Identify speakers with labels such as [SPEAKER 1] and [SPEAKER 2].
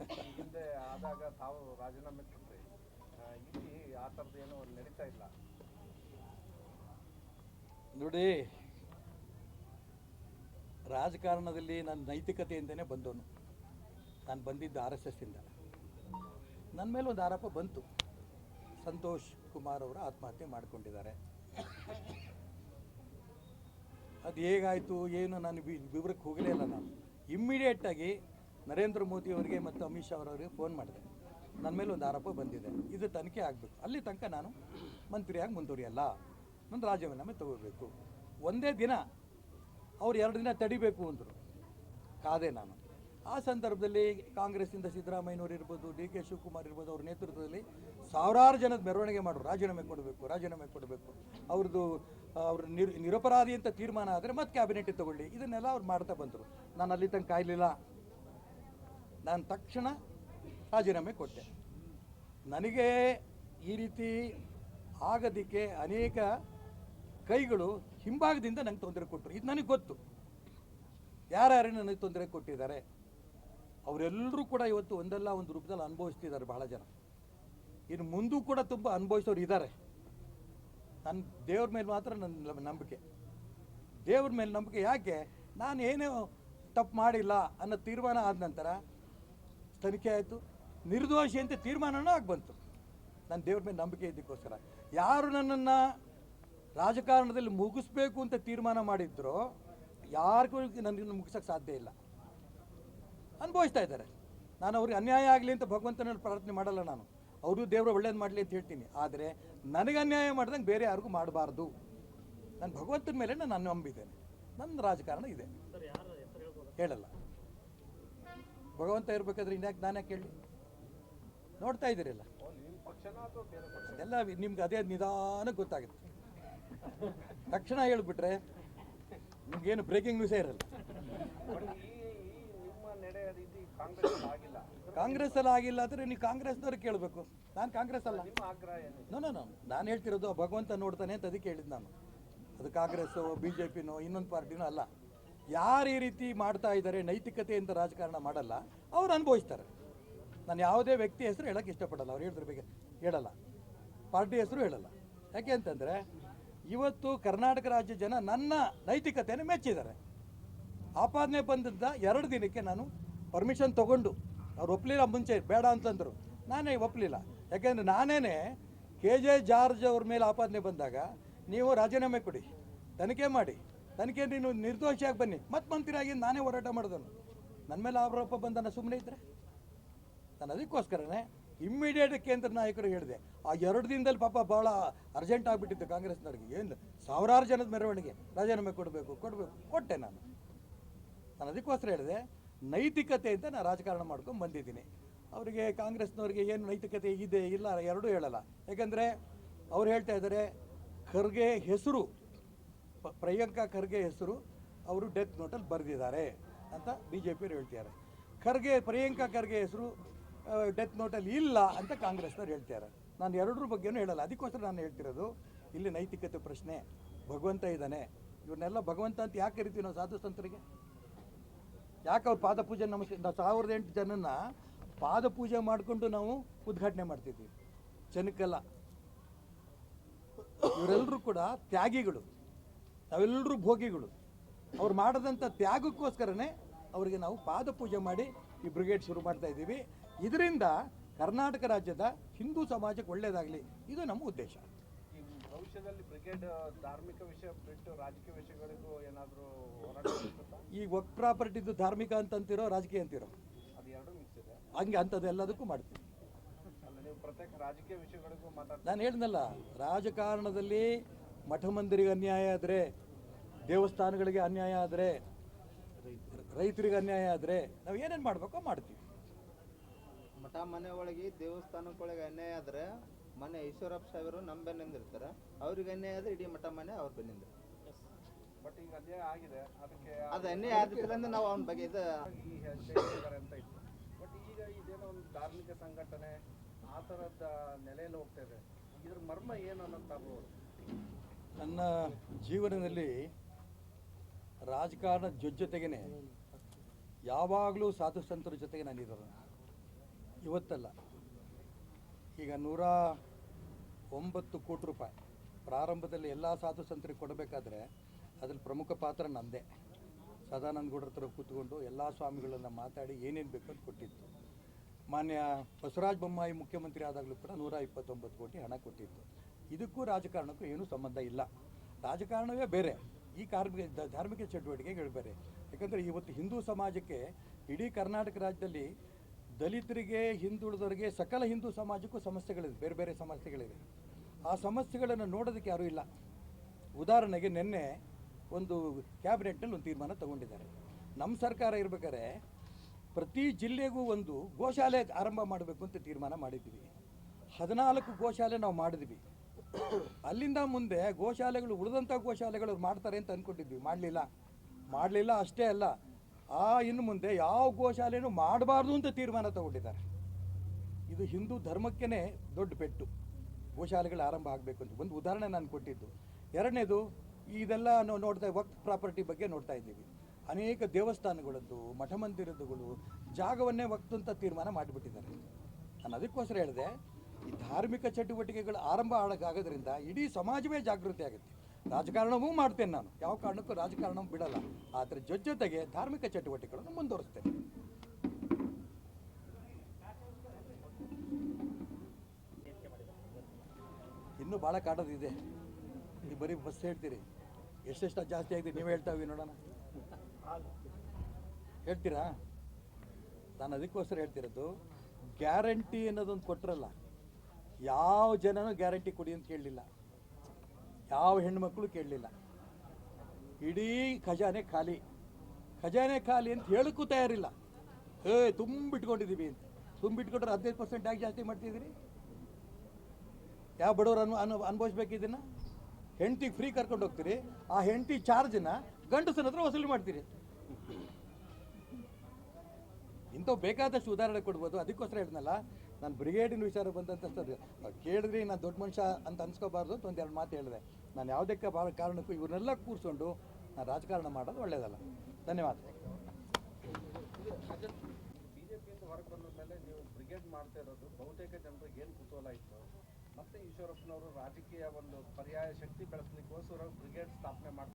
[SPEAKER 1] ಹಿಂದೆ ಆದಾಗ ತಾವು ರಾಜೀನಾಮೆ ಕೊಟ್ರಿ ಆ, ಇಲ್ಲಿ ಆ ಥರದ್ದು ಏನೋ ನಡೀತಾ ಇಲ್ಲ.
[SPEAKER 2] ನೋಡಿ ರಾಜಕಾರಣದಲ್ಲಿ ನಾನು ನೈತಿಕತೆಯಿಂದನೆ ಬಂದವನು. ನಾನು ಬಂದಿದ್ದ ಆರ್ ಎಸ್ ಎಸ್ಸಿಂದ. ನನ್ನ ಮೇಲೆ ಒಂದು ಆರೋಪ ಬಂತು. ಸಂತೋಷ್ ಕುಮಾರ್ ಅವರು ಆತ್ಮಹತ್ಯೆ ಮಾಡಿಕೊಂಡಿದ್ದಾರೆ. ಅದು ಹೇಗಾಯಿತು? ಏನು? ನಾನು ವಿವರಕ್ಕೆ ಹೋಗಲೇ ಇಲ್ಲ ನಾನು. ಇಮ್ಮಿಡಿಯೇಟಾಗಿ ನರೇಂದ್ರ ಮೋದಿ ಅವರಿಗೆ ಮತ್ತು ಅಮಿತ್ ಶಾ ಅವರವರಿಗೆ ಫೋನ್ ಮಾಡಿದೆ. ನನ್ನ ಮೇಲೆ ಒಂದು ಆರೋಪ ಬಂದಿದೆ. ಇದು ತನಿಖೆ ಆಗಬೇಕು. ಅಲ್ಲಿ ತನಕ ನಾನು ಮಂತ್ರಿಯಾಗಿ ಮುಂದುವರಿಯಲ್ಲ. ನನ್ನ ರಾಜೀನಾಮೆ ತಗೋಬೇಕು. ಒಂದೇ ದಿನ ಅವ್ರು ಎರಡು ದಿನ ತಡಿಬೇಕು ಅಂದರು. ಕಾದೆ ನಾನು. ಆ ಸಂದರ್ಭದಲ್ಲಿ ಕಾಂಗ್ರೆಸ್ಸಿಂದ ಸಿದ್ದರಾಮಯ್ಯನವರು ಇರ್ಬೋದು, ಡಿ ಕೆ ಶಿವಕುಮಾರ್ ಇರ್ಬೋದು, ಅವ್ರ ನೇತೃತ್ವದಲ್ಲಿ ಸಾವಿರಾರು ಜನದ ಮೆರವಣಿಗೆ ಮಾಡೋರು. ರಾಜೀನಾಮೆ ಕೊಡಬೇಕು ರಾಜೀನಾಮೆ ಕೊಡಬೇಕು. ಅವ್ರದ್ದು ಅವ್ರ ನಿರ್, ನಿರಪರಾಧಿ ಅಂತ ತೀರ್ಮಾನ ಆದರೆ ಮತ್ತೆ ಕ್ಯಾಬಿನೆಟ್ ತಗೊಳ್ಳಿ. ಇದನ್ನೆಲ್ಲ ಅವ್ರು ಮಾಡ್ತಾ ಬಂದರು. ನಾನು ಅಲ್ಲಿ ತನಕ ಕಾಯಲಿಲ್ಲ. ನಾನು ತಕ್ಷಣ ರಾಜೀನಾಮೆ ಕೊಟ್ಟೆ. ನನಗೆ ಈ ರೀತಿ ಆಗೋದಕ್ಕೆ ಅನೇಕ ಕೈಗಳು ಹಿಂಭಾಗದಿಂದ ನಂಗೆ ತೊಂದರೆ ಕೊಟ್ಟರು. ಇದು ನನಗೆ ಗೊತ್ತು. ಯಾರ್ಯಾರು ನನಗೆ ತೊಂದರೆ ಕೊಟ್ಟಿದ್ದಾರೆ, ಅವರೆಲ್ಲರೂ ಕೂಡ ಇವತ್ತು ಒಂದಲ್ಲ ಒಂದು ರೂಪದಲ್ಲಿ ಅನುಭವಿಸ್ತಿದ್ದಾರೆ ಬಹಳ ಜನ. ಇನ್ನು ಮುಂದೂ ಕೂಡ ತುಂಬ ಅನುಭವಿಸೋರು ಇದ್ದಾರೆ. ನನ್ನ ದೇವ್ರ ಮೇಲೆ ಮಾತ್ರ ನನ್ನ ನಂಬಿಕೆ. ದೇವ್ರ ಮೇಲೆ ನಂಬಿಕೆ ಯಾಕೆ? ನಾನು ಏನೇ ತಪ್ಪು ಮಾಡಿಲ್ಲ ಅನ್ನೋ ತೀರ್ಮಾನ ಆದ ನಂತರ ತನಿಖೆ ಆಯಿತು. ನಿರ್ದೋಷಿ ಅಂತ ತೀರ್ಮಾನನೂ ಆಗಿ ಬಂತು. ನನ್ನ ದೇವ್ರ ಮೇಲೆ ನಂಬಿಕೆ ಇದ್ದಕ್ಕೋಸ್ಕರ. ಯಾರು ನನ್ನನ್ನು ರಾಜಕಾರಣದಲ್ಲಿ ಮುಗಿಸ್ಬೇಕು ಅಂತ ತೀರ್ಮಾನ ಮಾಡಿದ್ರೋ ಯಾರಿಗೂ ನನಗೆ ಮುಗಿಸೋಕ್ಕೆ ಸಾಧ್ಯ ಇಲ್ಲ. ಅನುಭವಿಸ್ತಾ ಇದ್ದಾರೆ. ನಾನು ಅವ್ರಿಗೆ ಅನ್ಯಾಯ ಆಗಲಿ ಅಂತ ಭಗವಂತನಲ್ಲಿ ಪ್ರಾರ್ಥನೆ ಮಾಡಲ್ಲ ನಾನು. ಅವರು ದೇವರು ಒಳ್ಳೇದು ಮಾಡಲಿ ಅಂತ ಹೇಳ್ತೀನಿ. ಆದರೆ ನನಗೆ ಅನ್ಯಾಯ ಮಾಡ್ದಂಗೆ ಬೇರೆ ಯಾರಿಗೂ ಮಾಡಬಾರ್ದು. ನಾನು ಭಗವಂತನ ಮೇಲೆ ನಾನು ನಂಬಿದ್ದೇನೆ. ನನ್ನ ರಾಜಕಾರಣ ಇದೆ. ಹೇಳಲ್ಲ. ಭಗವಂತ ಇರಬೇಕಾದ್ರೆ ಇನ್ಯಾಕೆ ನಾನೇ ಕೇಳಿ ನೋಡ್ತಾ ಇದ್ದೀರಲ್ಲ. ಎಲ್ಲ ನಿಮ್ಗೆ ಅದೇ ನಿಧಾನಕ್ಕೆ ಗೊತ್ತಾಗುತ್ತೆ. ತಕ್ಷಣ ಹೇಳ್ಬಿಟ್ರೆ ನಿಮ್ಗೇನು ಬ್ರೇಕಿಂಗ್ ನ್ಯೂಸೇ ಇರಲ್ಲ.
[SPEAKER 1] ಬಟ್ ಈ ಈ ನಿಮ್ಮ ನಡೆ ರೀತಿ ಕಾಂಗ್ರೆಸ್ ಆಗಿಲ್ಲ
[SPEAKER 2] ಅಂದರೆ ನೀವು ಕಾಂಗ್ರೆಸ್ನವ್ರಿಗೆ ಕೇಳಬೇಕು. ನಾನು ಕಾಂಗ್ರೆಸ್ ಅಲ್ಲ. ನೋ ನಾನು ಹೇಳ್ತಿರೋದು ಭಗವಂತ ನೋಡ್ತಾನೆ ಅಂತ ಅದಕ್ಕೆ ಹೇಳಿದ್ದು ನಾನು. ಅದು ಕಾಂಗ್ರೆಸ್ ಬಿ ಜೆ ಪಿನೋ ಇನ್ನೊಂದು ಪಾರ್ಟಿನೋ ಅಲ್ಲ. ಯಾರು ಈ ರೀತಿ ಮಾಡ್ತಾ ಇದ್ದಾರೆ ನೈತಿಕತೆಯಿಂದ ರಾಜಕಾರಣ ಮಾಡಲ್ಲ, ಅವ್ರು ಅನುಭವಿಸ್ತಾರೆ. ನಾನು ಯಾವುದೇ ವ್ಯಕ್ತಿ ಹೆಸರು ಹೇಳೋಕ್ಕೆ ಇಷ್ಟಪಡಲ್ಲ, ಅವ್ರು ಹೇಳಿದ್ರ ಬಗ್ಗೆ ಹೇಳಲ್ಲ. ಪಾರ್ಟಿ ಹೆಸರು ಹೇಳಲ್ಲ. ಯಾಕೆ ಅಂತಂದರೆ, ಇವತ್ತು ಕರ್ನಾಟಕ ರಾಜ್ಯ ಜನ ನನ್ನ ನೈತಿಕತೆಯನ್ನು ಮೆಚ್ಚಿದ್ದಾರೆ. ಆಪಾದನೆ ಬಂದಿದ್ದ ಎರಡು ದಿನಕ್ಕೆ ನಾನು ಪರ್ಮಿಷನ್ ತೊಗೊಂಡು, ಅವ್ರು ಒಪ್ಪಲಿಲ್ಲ ಮುಂಚೆ, ಬೇಡ ಅಂತಂದರು. ನಾನೇ ಒಪ್ಪಲಿಲ್ಲ ಯಾಕೆಂದರೆ ನಾನೇ ಕೆ ಜೆ ಜಾರ್ಜ್ ಅವ್ರ ಮೇಲೆ ಆಪಾದನೆ ಬಂದಾಗ, ನೀವು ರಾಜೀನಾಮೆ ಕೊಡಿ, ತನಿಖೆ ಮಾಡಿ ತನಿಖೆ ನೀನು ನಿರ್ದೋಷಿಯಾಗಿ ಬನ್ನಿ. ಮತ್ತೆ ಮಂತ್ರಿಯಾಗಿ ನಾನೇ ಹೋರಾಟ ಮಾಡಿದನು ನನ್ನ ಮೇಲೆ ಆರೋಪ ಬಂದನ ಸುಮ್ಮನೆ ಇದ್ದರೆ ನಾನು ಅದಕ್ಕೋಸ್ಕರನೇ ಇಮ್ಮಿಡಿಯೇಟ್ ಕೇಂದ್ರ ನಾಯಕರು ಹೇಳಿದೆ. ಆ ಎರಡು ದಿನದಲ್ಲಿ ಪಾಪ ಭಾಳ ಅರ್ಜೆಂಟ್ ಆಗಿಬಿಟ್ಟಿತ್ತು ಕಾಂಗ್ರೆಸ್ನವ್ರಿಗೆ. ಏನು ಸಾವಿರಾರು ಜನದ ಮೆರವಣಿಗೆ. ರಾಜೀನಾಮೆ ಕೊಡಬೇಕು ಕೊಡಬೇಕು. ಕೊಟ್ಟೆ ನಾನು. ನಾನು ಅದಕ್ಕೋಸ್ಕರ ಹೇಳಿದೆ, ನೈತಿಕತೆ ಅಂತ ನಾನು ರಾಜಕಾರಣ ಮಾಡ್ಕೊಂಡು ಬಂದಿದ್ದೀನಿ. ಅವರಿಗೆ ಕಾಂಗ್ರೆಸ್ನವ್ರಿಗೆ ಏನು ನೈತಿಕತೆ ಇದೆ ಇಲ್ಲ, ಎರಡೂ ಹೇಳಲ್ಲ. ಯಾಕಂದರೆ ಅವ್ರು ಹೇಳ್ತಾ ಇದ್ದಾರೆ, ಖರ್ಗೆ ಹೆಸರು ಪ್ರಿಯಾಂಕಾ ಖರ್ಗೆ ಹೆಸರು ಅವರು ಡೆತ್ ನೋಟಲ್ಲಿ ಬರೆದಿದ್ದಾರೆ ಅಂತ ಬಿ ಜೆ ಪಿಯವರು ಹೇಳ್ತಿದ್ದಾರೆ. ಖರ್ಗೆ, ಪ್ರಿಯಾಂಕಾ ಖರ್ಗೆ ಹೆಸರು ಡೆತ್ ನೋಟಲ್ಲಿ ಇಲ್ಲ ಅಂತ ಕಾಂಗ್ರೆಸ್ನವ್ರು ಹೇಳ್ತಿದ್ದಾರೆ. ನಾನು ಎರಡರ ಬಗ್ಗೆನೂ ಹೇಳಲ್ಲ. ಅದಕ್ಕೋಸ್ಕರ ನಾನು ಹೇಳ್ತಿರೋದು, ಇಲ್ಲಿ ನೈತಿಕತೆ ಪ್ರಶ್ನೆ. ಭಗವಂತ ಇದ್ದಾನೆ. ಇವ್ರನ್ನೆಲ್ಲ ಭಗವಂತ ಅಂತ ಯಾಕೆ ಕರಿತೀವಿ ನಾವು ಸಾಧು ಸಂತರಿಗೆ ಯಾಕೆ ಅವ್ರು ಪಾದ ಪೂಜೆ ನಮಸ್ತೆ ಸಾವಿರದ ಎಂಟು ಜನನ ಪಾದ ಪೂಜೆ ಮಾಡಿಕೊಂಡು ನಾವು ಉದ್ಘಾಟನೆ ಮಾಡ್ತಿದ್ವಿ. ಜನಕ್ಕೆಲ್ಲ. ಇವರೆಲ್ಲರೂ ಕೂಡ ತ್ಯಾಗಿಗಳು. ನಾವೆಲ್ಲರೂ ಭೋಗಿಗಳು. ಅವ್ರು ಮಾಡಿದಂಥ ತ್ಯಾಗಕ್ಕೋಸ್ಕರನೇ ಅವರಿಗೆ ನಾವು ಪಾದ ಪೂಜೆ ಮಾಡಿ ಈ ಬ್ರಿಗೇಡ್ ಶುರು ಮಾಡ್ತಾ ಇದ್ದೀವಿ. ಇದರಿಂದ ಕರ್ನಾಟಕ ರಾಜ್ಯದ ಹಿಂದೂ ಸಮಾಜಕ್ಕೆ ಒಳ್ಳೆಯದಾಗಲಿ ಇದು ನಮ್ಮ ಉದ್ದೇಶ.
[SPEAKER 1] ಭವಿಷ್ಯದಲ್ಲಿ ಬ್ರಿಗೇಡ್ ಧಾರ್ಮಿಕ ವಿಷಯ ಬಿಟ್ಟು ರಾಜಕೀಯ ವಿಷಯಗಳಿಗೂ ಏನಾದರೂ ಹೋರಾಟ ಈಗ
[SPEAKER 2] ಈ ವಕ್ ಪ್ರಾಪರ್ಟಿದು ಧಾರ್ಮಿಕ ಅಂತಂತಿರೋ ರಾಜಕೀಯ ಅಂತಿರೋ?
[SPEAKER 1] ಅದು ಎರಡೂ ಮಿಕ್ಸ್ ಇದೆ.
[SPEAKER 2] ಹಂಗೆ ಅಂಥದ್ದೆಲ್ಲದಕ್ಕೂ ಮಾಡ್ತೀವಿ.
[SPEAKER 1] ಅಲ್ಲ ನೀವು ಪ್ರತ್ಯೇಕ ರಾಜಕೀಯ ವಿಷಯಗಳಿಗೂ
[SPEAKER 2] ನಾನು ಹೇಳ್ದಲ್ಲ ರಾಜಕಾರಣದಲ್ಲಿ ಮಠ ಮಂದಿರಿಗೆ ಅನ್ಯಾಯ ಆದರೆ ದೇವಸ್ಥಾನಗಳಿಗೆ ಅನ್ಯಾಯ ಆದರೆ ರೈತರಿಗೆ ಅನ್ಯಾಯ ಆದರೆ ನಾವು ಏನೇನು ಮಾಡಬೇಕೋ ಮಾಡ್ತೀವಿ.
[SPEAKER 3] ಮಠ ಮನೆ ಒಳಗೆ ದೇವಸ್ಥಾನಕ್ಕೊಳಗೆ ಅನ್ಯಾಯ ಆದರೆ ಮನೆ ಈಶ್ವರಪ್ಪ ಸಾಹೇಬರು ನಮ್ಮ ಬೆನ್ನಿಂದಿರ್ತಾರೆ ಅವ್ರಿಗೆ ಅನ್ಯಾಯ ಆದರೆ ಇಡೀ ಮಠ ಮನೆ ಅವ್ರ ಬೆನ್ನಿಂದ
[SPEAKER 1] ಬಟ್ ಈಗ ಅನ್ಯಾಯ ಆಗಿದೆ. ಅದಕ್ಕೆ
[SPEAKER 3] ಅದು ಅನ್ಯಾಯ ಆದಿತ್ತಂದ್ರೆ ನಾವು ಅವನ ಬಗ್ಗೆ ಇದು
[SPEAKER 1] ಅಂತ ಇತ್ತು. ಬಟ್ ಈಗ ಇದೇನೋ ಒಂದು ಧಾರ್ಮಿಕ ಸಂಘಟನೆ ಆ ಥರದ ನೆಲೆಯಲ್ಲಿ ಹೋಗ್ತಾ ಇದೆ. ಇದ್ರ ಮರ್ಮ ಏನು ಅನ್ನೋದು ತಾವು
[SPEAKER 2] ನನ್ನ ಜೀವನದಲ್ಲಿ ರಾಜಕಾರಣ ಜೊತೆಗೇನೆ ಯಾವಾಗಲೂ ಸಾಧು ಸಂತರ ಜೊತೆಗೆ ನಾನು ಇರೋದು ಇವತ್ತಲ್ಲ, ಈಗ ನೂರ ಒಂಬತ್ತು ಕೋಟಿ ರೂಪಾಯಿ ಪ್ರಾರಂಭದಲ್ಲಿ ಎಲ್ಲ ಸಾಧು ಸಂತರಿಗೆ ಕೊಡಬೇಕಾದ್ರೆ ಅದ್ರಲ್ಲಿ ಪ್ರಮುಖ ಪಾತ್ರ ನಂದೇ. ಸದಾನಂದ ಗೌಡ್ರ ಹತ್ರ ಕೂತ್ಕೊಂಡು ಎಲ್ಲ ಸ್ವಾಮಿಗಳನ್ನು ಮಾತಾಡಿ ಏನೇನು ಬೇಕು ಅಂತ ಕೊಟ್ಟಿತ್ತು ಮಾನ್ಯ ಬಸವರಾಜ ಬೊಮ್ಮಾಯಿ ಮುಖ್ಯಮಂತ್ರಿ ಆದಾಗಲೂ ಕೂಡ ನೂರ ಇಪ್ಪತ್ತೊಂಬತ್ತು ಕೋಟಿ ಹಣ ಕೊಟ್ಟಿತ್ತು ಇದಕ್ಕೂ ರಾಜಕಾರಣಕ್ಕೂ ಏನೂ ಸಂಬಂಧ ಇಲ್ಲ. ರಾಜಕಾರಣವೇ ಬೇರೆ. ಈ ಕಾರ್ಮಿಕ ಧಾರ್ಮಿಕ ಚಟುವಟಿಕೆಗಳು ಬೇರೆ. ಯಾಕಂದರೆ ಇವತ್ತು ಹಿಂದೂ ಸಮಾಜಕ್ಕೆ ಇಡೀ ಕರ್ನಾಟಕ ರಾಜ್ಯದಲ್ಲಿ ದಲಿತರಿಗೆ, ಹಿಂದುಳಿದವರಿಗೆ, ಸಕಲ ಹಿಂದೂ ಸಮಾಜಕ್ಕೂ ಸಮಸ್ಯೆಗಳಿದೆ, ಬೇರೆ ಬೇರೆ ಸಮಸ್ಯೆಗಳಿವೆ ಆ ಸಮಸ್ಯೆಗಳನ್ನು ನೋಡೋದಕ್ಕೆ ಯಾರೂ ಇಲ್ಲ. ಉದಾಹರಣೆಗೆ ನಿನ್ನೆ ಒಂದು ಕ್ಯಾಬಿನೆಟ್ನಲ್ಲಿ ಒಂದು ತೀರ್ಮಾನ ತಗೊಂಡಿದ್ದಾರೆ. ನಮ್ಮ ಸರ್ಕಾರ ಇರಬೇಕಾದ್ರೆ ಪ್ರತಿ ಜಿಲ್ಲೆಗೂ ಒಂದು ಗೋಶಾಲೆ ಆರಂಭ ಮಾಡಬೇಕು ಅಂತ ತೀರ್ಮಾನ ಮಾಡಿದ್ವಿ ಹದಿನಾಲ್ಕು ಗೋಶಾಲೆ ನಾವು ಮಾಡಿದ್ವಿ ಅಲ್ಲಿಂದ ಮುಂದೆ ಗೋಶಾಲೆಗಳು ಉಳಿದಂಥ ಗೋಶಾಲೆಗಳು ಮಾಡ್ತಾರೆ ಅಂತ ಅಂದ್ಕೊಂಡಿದ್ವಿ ಮಾಡಲಿಲ್ಲ. ಮಾಡಲಿಲ್ಲ ಅಷ್ಟೇ ಅಲ್ಲ. ಆ ಇನ್ನು ಮುಂದೆ ಯಾವ ಗೋಶಾಲೆನೂ ಮಾಡಬಾರ್ದು ಅಂತ ತೀರ್ಮಾನ ತಗೊಂಡಿದ್ದಾರೆ. ಇದು ಹಿಂದೂ ಧರ್ಮಕ್ಕೇ ದೊಡ್ಡ ಪೆಟ್ಟು. ಗೋಶಾಲೆಗಳು ಆರಂಭ ಆಗಬೇಕು ಅಂತ. ಒಂದು ಉದಾಹರಣೆ ನಾನು ಕೊಟ್ಟಿದ್ದು. ಎರಡನೇದು, ಇದೆಲ್ಲ ನಾವು ನೋಡ್ತಾ ವಕ್ ಪ್ರಾಪರ್ಟಿ ಬಗ್ಗೆ ನೋಡ್ತಾ ಇದ್ದೀವಿ. ಅನೇಕ ದೇವಸ್ಥಾನಗಳದ್ದು ಮಠ ಮಂದಿರದುಗಳು ಜಾಗವನ್ನೇ ವಕ್ತು ಅಂತ ತೀರ್ಮಾನ ಮಾಡಿಬಿಟ್ಟಿದ್ದಾರೆ. ನಾನು ಅದಕ್ಕೋಸ್ಕರ ಹೇಳಿದೆ ಈ ಧಾರ್ಮಿಕ ಚಟುವಟಿಕೆಗಳು ಆರಂಭ ಆಗೋದ್ರಿಂದ ಇಡೀ ಸಮಾಜವೇ ಜಾಗೃತಿ ಆಗುತ್ತೆ. ರಾಜಕಾರಣವೂ ಮಾಡ್ತೇನೆ ನಾನು. ಯಾವ ಕಾರಣಕ್ಕೂ ರಾಜಕಾರಣ ಬಿಡಲ್ಲ. ಆದರೆ ಜೊತೆಗೆ ಧಾರ್ಮಿಕ ಚಟುವಟಿಕೆಗಳನ್ನು ಮುಂದುವರಿಸ್ತೇನೆ. ಇನ್ನೂ ಭಾಳ ಕಾಡೋದಿದೆ ನೀವು ಬರೀ ಬಸ್ ಹೇಳ್ತೀರಿ. ಎಷ್ಟೆಷ್ಟು ಜಾಸ್ತಿ ಆಗಿದೆ, ನೀವು ಹೇಳ್ತಾ ನೋಡೋಣ. ಹೇಳ್ತೀರಾ? ನಾನು ಅದಕ್ಕೋಸ್ಕರ ಹೇಳ್ತಿರೋದು, ಗ್ಯಾರಂಟಿ ಅನ್ನೋದೊಂದು ಕೊಟ್ಟರಲ್ಲ ಯಾವ ಜನನೂ ಗ್ಯಾರಂಟಿ ಕೊಡಿ ಅಂತ ಕೇಳಲಿಲ್ಲ ಯಾವ ಹೆಣ್ಮಕ್ಳು ಕೇಳಲಿಲ್ಲ. ಇಡೀ ಖಜಾನೆ ಖಾಲಿ. ಖಜಾನೆ ಖಾಲಿ ಅಂತ ಹೇಳಕ್ಕೂ ತಯಾರಿಲ್ಲ. ಏ, ತುಂಬಿಟ್ಕೊಂಡಿದ್ದೀವಿ ಅಂತ. ತುಂಬಿಟ್ಕೊಂಡ್ರೆ ಹದಿನೈದು ಪರ್ಸೆಂಟ್ ಯಾಕೆ ಜಾಸ್ತಿ ಮಾಡ್ತಿದ್ದೀರಿ? ಯಾವ ಬಡವರು ಅನು ಅನು ಅನುಭವಿಸ್ಬೇಕು ಇದನ್ನು? ಹೆಂಡ್ತಿಗೆ ಫ್ರೀ ಕರ್ಕೊಂಡು ಹೋಗ್ತೀರಿ? ಆ ಹೆಂಡತಿ ಚಾರ್ಜನ್ನ ಗಂಡಸನ ಹತ್ರ ವಸೂಲಿ ಮಾಡ್ತೀರಿ. ಇಂಥವು ಬೇಕಾದಷ್ಟು ಉದಾಹರಣೆ ಕೊಡ್ಬೋದು. ಅದಕ್ಕೋಸ್ಕರ ಹೇಳಿದ್ನಲ್ಲ ನಾನು ಬ್ರಿಗೇಡಿನ ವಿಚಾರ ಬಂದಂಥ ಕೇಳಿದ್ರಿ, ನಾನು ದೊಡ್ಡ ಮನುಷ್ಯ ಅಂತ ಅನ್ಸ್ಕೋಬಾರ್ದು ಅಂತ ಒಂದೆರಡು ಮಾತು ಹೇಳಿದೆ. ನಾನು ಯಾವುದಕ್ಕೆ ಭಾಳ ಕಾರಣಕ್ಕೂ ಇವ್ರನ್ನೆಲ್ಲ ಕೂರಿಸ್ಕೊಂಡು ನಾನು ರಾಜಕಾರಣ ಮಾಡೋದು ಒಳ್ಳೆಯದಲ್ಲ ಧನ್ಯವಾದ.
[SPEAKER 1] ಹೊರಗೆ ಬಂದ ಮೇಲೆ ನೀವು ಬ್ರಿಗೇಡ್ ಮಾಡ್ತಾ ಇರೋದು, ಬಹುತೇಕ ಜನರಿಗೆ ಏನು ಕುತೂಹಲ ಇತ್ತು? ಮತ್ತೆ ಈಶ್ವರಪ್ಪನವರು ರಾಜಕೀಯ ಒಂದು ಪರ್ಯಾಯ ಶಕ್ತಿ ಬೆಳೆಸಲಿಕ್ಕೋಸ್ಕರ ಬ್ರಿಗೇಡ್ ಸ್ಥಾಪನೆ ಮಾಡ್ತಾರೆ